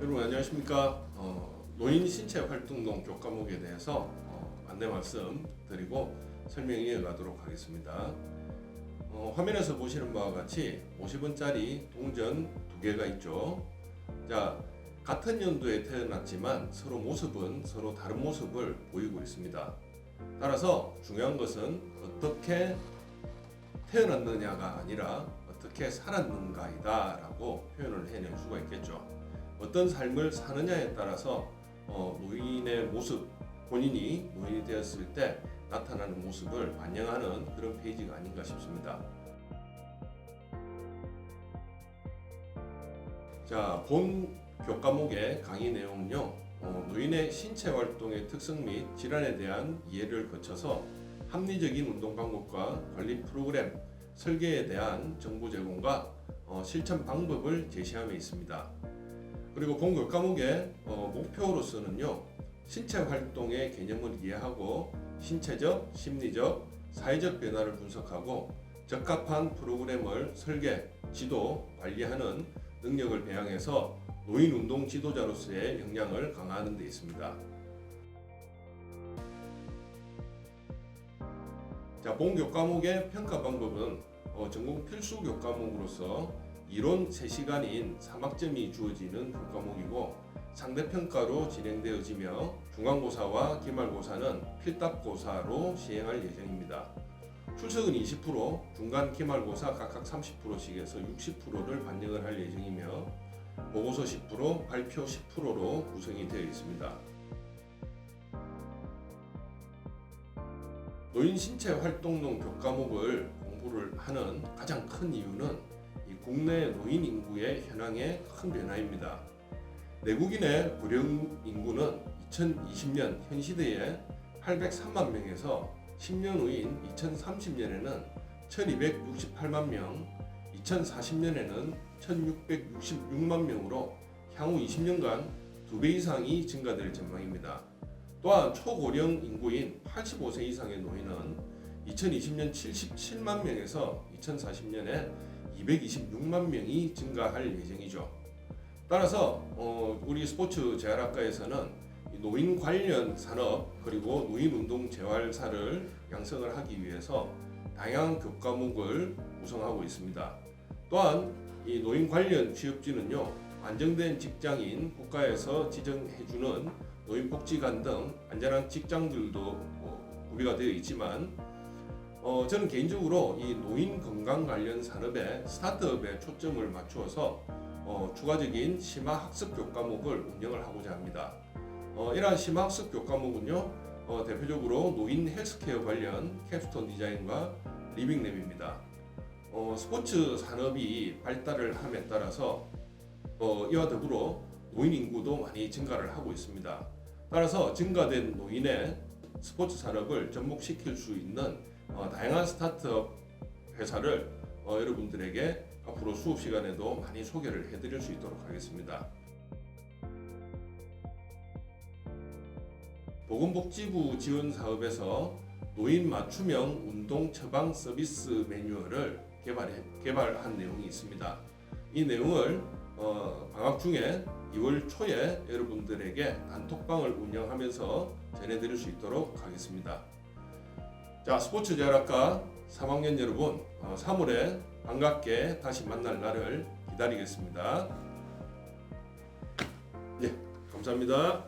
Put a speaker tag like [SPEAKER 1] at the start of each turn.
[SPEAKER 1] 여러분 안녕하십니까? 어, 노인 신체 활동동 교과목에 대해서 어, 안내 말씀 드리고 설명 이어가도록 하겠습니다. 어, 화면에서 보시는 바와 같이 50원짜리 동전 두 개가 있죠. 자, 같은 연도에 태어났지만 서로 모습은 서로 다른 모습을 보이고 있습니다. 따라서 중요한 것은 어떻게 태어났느냐가 아니라 어떻게 살았는가이다 라고 표현을 해낼 수가 있겠죠. 어떤 삶을 사느냐에 따라서 어, 노인의 모습, 본인이 노인이 되었을 때 나타나는 모습을 반영하는 그런 페이지가 아닌가 싶습니다. 자, 본 교과목의 강의 내용은요, 어, 노인의 신체 활동의 특성 및 질환에 대한 이해를 거쳐서 합리적인 운동 방법과 관리 프로그램, 설계에 대한 정보 제공과 어, 실천 방법을 제시함에 있습니다. 그리고 본 교과목의 어, 목표로서는요, 신체 활동의 개념을 이해하고 신체적, 심리적, 사회적 변화를 분석하고 적합한 프로그램을 설계, 지도, 관리하는 능력을 배양해서 노인 운동 지도자로서의 역량을 강화하는 데 있습니다. 자, 본 교과목의 평가 방법은 어, 전공 필수 교과목으로서 이론 3시간인 3학점이 주어지는 교과목이고 상대평가로 진행되어지며 중간고사와 기말고사는 필답고사로 시행할 예정입니다. 출석은 20%, 중간 기말고사 각각 30%씩에서 60%를 반영을 할 예정이며 보고서 10%, 발표 10%로 구성이 되어 있습니다. 노인 신체 활동론 교과목을 공부를 하는 가장 큰 이유는 이 국내 노인 인구의 현황의 큰 변화입니다. 내국인의 고령 인구는 2020년 현 시대에 803만 명에서 10년 후인 2030년에는 1268만 명, 2040년에는 1666만 명으로 향후 20년간 두배 이상이 증가될 전망입니다. 또한 초고령 인구인 85세 이상의 노인은 2020년 77만 명에서 2040년에 226만 명이 증가할 예정이죠. 따라서 어, 우리 스포츠 재활학과에서는 이 노인 관련 산업 그리고 노인 운동 재활사를 양성을 하기 위해서 다양한 교과목을 구성하고 있습니다. 또한 이 노인 관련 취업지는요 안정된 직장인 국가에서 지정해주는 노인 복지관 등 안전한 직장들도 어, 구비가 되어 있지만 어, 저는 개인적으로 이 노인 건강 관련 산업의 스타트업에 초점을 맞추어서 어, 추가적인 심화 학습 교과목을 운영을 하고자 합니다. 어, 이러한 심화 학습 교과목은요, 어, 대표적으로 노인 헬스케어 관련 캡스톤 디자인과 리빙랩입니다. 어, 스포츠 산업이 발달을 함에 따라서 어, 이와 더불어 노인 인구도 많이 증가를 하고 있습니다. 따라서 증가된 노인의 스포츠 산업을 접목시킬 수 있는 어, 다양한 스타트업 회사를 어, 여러분들에게 앞으로 수업 시간에도 많이 소개를 해드릴 수 있도록 하겠습니다. 보건복지부 지원 사업에서 노인 맞춤형 운동 처방 서비스 매뉴얼을 개발해, 개발한 내용이 있습니다. 이 내용을 어, 방학 중에 2월 초에 여러분들에게 단톡방을 운영하면서 전해드릴 수 있도록 하겠습니다. 자, 스포츠 재활학과 3학년 여러분, 어, 3월에 반갑게 다시 만날 날을 기다리겠습니다. 예, 감사합니다.